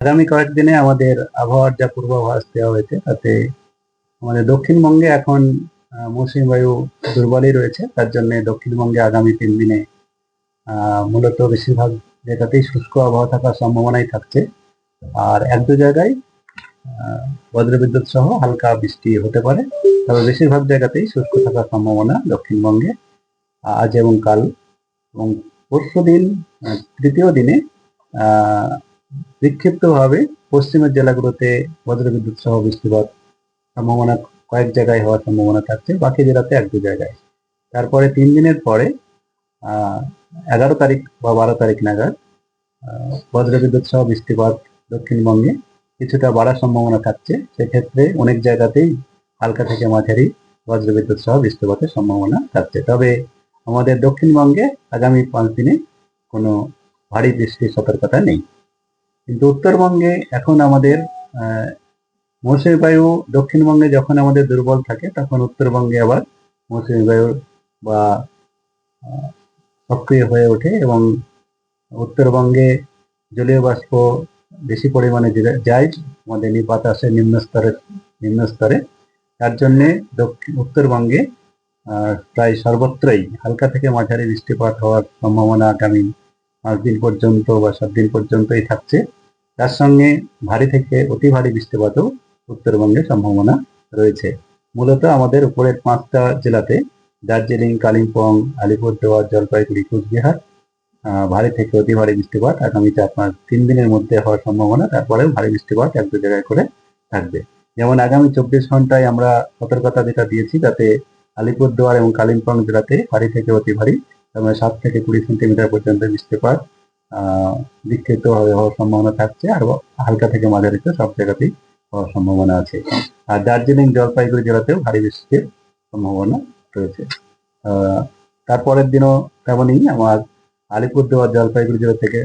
আগামী কয়েকদিনে আমাদের আবহাওয়ার যা পূর্বাভাস দেওয়া হয়েছে, তাতে আমাদের দক্ষিণবঙ্গে এখন মৌসুমী বায়ু দুর্বলই রয়েছে। তার জন্য দক্ষিণবঙ্গে আগামী তিন দিনে মূলত বেশিরভাগ জায়গাতেই শুষ্ক আবহাওয়া থাকার সম্ভাবনাই থাকছে। আর এক দু জায়গায় বজ্রবিদ্যুৎ সহ হালকা বৃষ্টি হতে পারে, তবে বেশিরভাগ জায়গাতেই শুষ্ক থাকার সম্ভাবনা দক্ষিণবঙ্গে আজ এবং কাল। এবং পরশু দিন তৃতীয় দিনে বিক্ষিপ্তভাবে পশ্চিমের জেলাগুলোতে বজ্রবিদ্যুৎ সহ বৃষ্টিপাত সম্ভাবনা কয়েক জায়গায় হওয়ার সম্ভাবনা থাকছে, বাকি জেলাতে এক দু জায়গায়। তারপরে তিন দিনের পরে এগারো তারিখ বা বারো তারিখ নাগাদ বজ্রবিদ্যুৎ সহ বৃষ্টিপাত দক্ষিণবঙ্গে কিছুটা বাড়ার সম্ভাবনা থাকছে। সেক্ষেত্রে অনেক জায়গাতেই হালকা থেকে মাঝারি বজ্রবিদ্যুৎ সহ বৃষ্টিপাতের সম্ভাবনা থাকছে। তবে আমাদের দক্ষিণবঙ্গে আগামী পাঁচ দিনে কোনো ভারী বৃষ্টির সতর্কতা নেই। কিন্তু উত্তরবঙ্গে এখন আমাদের মৌসুমী বায়ু দক্ষিণবঙ্গে যখন আমাদের দুর্বল থাকে, তখন উত্তরবঙ্গে আবার মৌসুমী বায়ু বা সক্রিয় হয়ে ওঠে এবং উত্তরবঙ্গে জলীয় বাষ্প বেশি পরিমাণে যায় আমাদের বাতাসের নিম্ন স্তরে নিম্ন স্তরে। তার জন্যে দক্ষিণ উত্তরবঙ্গে প্রায় সর্বত্রই হালকা থেকে মাঝারি বৃষ্টিপাত হওয়ার সম্ভাবনা আগামী পাঁচ দিন পর্যন্ত বা সাত দিন পর্যন্তই থাকছে। তার সঙ্গে ভারী থেকে অতি ভারী বৃষ্টিপাতও উত্তরবঙ্গে সম্ভাবনা রয়েছে। মূলত আমাদের উপরের পাঁচটা জেলাতে দার্জিলিং, কালিম্পং, আলিপুরদুয়ার, জলপাইগুড়ি, কুচবিহার ভারী থেকে অতি ভারী বৃষ্টিপাত আগামী চার পাঁচ তিন দিনের মধ্যে হওয়ার সম্ভাবনা। তারপরে ভারী বৃষ্টিপাত এক দু জায়গায় করে থাকবে। যেমন আগামী চব্বিশ ঘন্টায় আমরা সতর্কতা যেটা দিয়েছি, তাতে আলিপুরদুয়ার এবং কালিম্পং জেলাতে ভারী থেকে অতি ভারী তারপরে সাত থেকে কুড়ি সেন্টিমিটার পর্যন্ত বৃষ্টিপাত বিক্ষিপ্ত হওয়ার সম্ভাবনা থাকছে আর হালকা থেকে মাঝারিতে সব জায়গাতেই হওয়ার সম্ভাবনা আছে। আর দার্জিলিং জলপাইগুড়ি জেলাতেও ভারী বৃষ্টির সম্ভাবনা রয়েছে। তারপরের দিনও তেমনই আমার আলিপুরদুয়ার জলপাইগুড়ি জেলা থেকে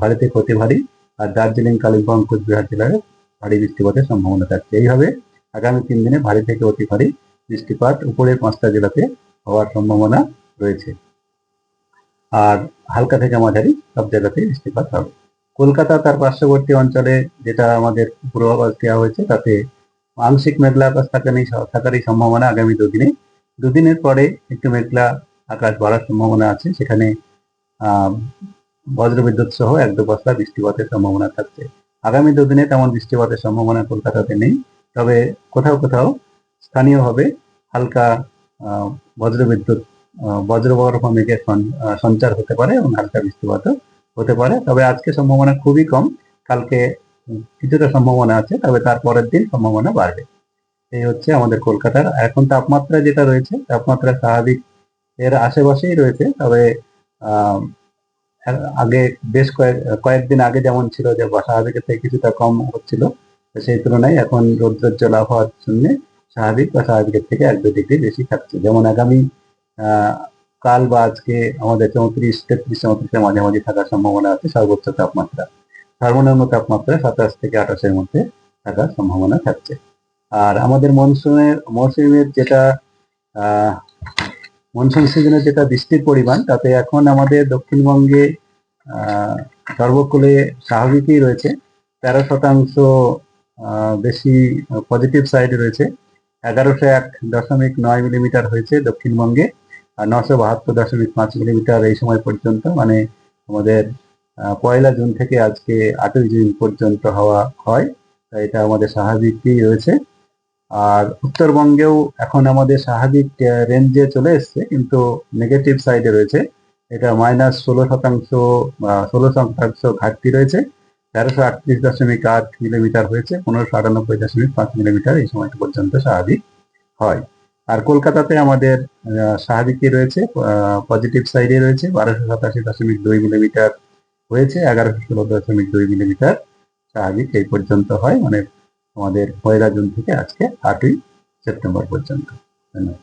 ভারী থেকে অতি ভারী আর দার্জিলিং, কালিম্পং, কোচবিহার জেলায় ভারী বৃষ্টিপাতের সম্ভাবনা থাকছে। এইভাবে আগামী তিন দিনে ভারী থেকে অতি ভারী বৃষ্টিপাত উপরের পাঁচটা জেলাতে হওয়ার সম্ভাবনা রয়েছে। আর হালকা থেকে মাঝারি সব জায়গাতেই বৃষ্টিপাত হবে। কলকাতা তার পার্শ্ববর্তী অঞ্চলে যেটা আমাদের পূর্বাভাস দেওয়া হয়েছে, তাতে আংশিক মেঘলা আকাশ থাকারই থাকারই সম্ভাবনা আগামী দুদিনে। দুদিনের পরে একটু মেঘলা আকাশ বাড়ার সম্ভাবনা আছে, সেখানে বজ্রবিদ্যুৎ সহ এক দু বস্তা বৃষ্টিপাতের সম্ভাবনা থাকছে। আগামী দুদিনে তেমন বৃষ্টিপাতের সম্ভাবনা কলকাতাতে নেই, তবে কোথাও কোথাও স্থানীয়ভাবে হালকা বজ্রবিদ্যুৎ আহ, বজ্রবর্ষ মেঘের সঞ্চার হতে পারে এবং হালকা বৃষ্টিপাতও হতে পারে। তবে আজকে সম্ভাবনা খুবই কম। কালকে কিছুটা সম্ভাবনা আছে তবে তার পরের দিন সম্ভাবনা বাড়বে। এই হচ্ছে আমাদের কলকাতার। এখন তাপমাত্রা যেটা রয়েছে তাপমাত্রা স্বাভাবিক এর আশেপাশেই রয়েছে। তবে আগে বেশ কয়েক কয়েকদিন আগে যেমন ছিল যে স্বাভাবিকের থেকে কিছুটা কম হচ্ছিল সেই তুলনায় এখন রৌদ্রোজ্জ্বল আবহাওয়ার জন্য স্বাভাবিক বা স্বাভাবিকের থেকে এক দু ডিগ্রি বেশি থাকছে। যেমন আগামী কাল বা আজকে আমাদের চৌত্রিশ, তেত্রিশ, চৌত্রিশের মাঝামাঝি থাকার সম্ভাবনা আছে, সর্বোচ্চ তাপমাত্রা। সর্বনিম্ন তাপমাত্রা সাতাশ থেকে আঠাশের মধ্যে থাকার সম্ভাবনা থাকছে। আর আমাদের মনসুনের মৌসুমের যেটা মনসুন সিজনের যেটা বৃষ্টির পরিমাণ, তাতে এখন আমাদের দক্ষিণবঙ্গে সর্বকুলে স্বাভাবিকই রয়েছে। তেরো শতাংশ বেশি পজিটিভ সাইড রয়েছে। এগারোশো এক দশমিক নয় মিলিমিটার হয়েছে দক্ষিণবঙ্গে। নশো বাহাত্তর দশমিক পাঁচ মিলিমিটার এই সময় পর্যন্ত মানে আমাদের পয়লা জুন থেকে আজকে আটই জুন পর্যন্ত হওয়া হয় এটা আমাদের স্বাভাবিকই রয়েছে। আর উত্তরবঙ্গেও এখন আমাদের স্বাভাবিক রেঞ্জে চলে এসছে, কিন্তু নেগেটিভ সাইডে রয়েছে। এটা মাইনাস ষোলো শতাংশ ষোলো শতাংশ ঘাটতি রয়েছে। তেরোশো আটত্রিশ দশমিক আট মিলিমিটার হয়েছে, পনেরোশো আটানব্বই দশমিক পাঁচ মিলিমিটার এই সময় পর্যন্ত স্বাভাবিক হয়। আর কলকাতাতে আমাদের স্বাভাবিকই রয়েছে? পজিটিভ সাইডে রয়েছে। বারোশো সাতাশি দশমিক দুই মিলিমিটার হয়েছে, এগারোশো ষোলো দশমিক দুই মিলিমিটার স্বাভাবিক এই পর্যন্ত হয়। মানে আমাদের পয়লা জুন থেকে আজকে আটই সেপ্টেম্বর পর্যন্ত। ধন্যবাদ।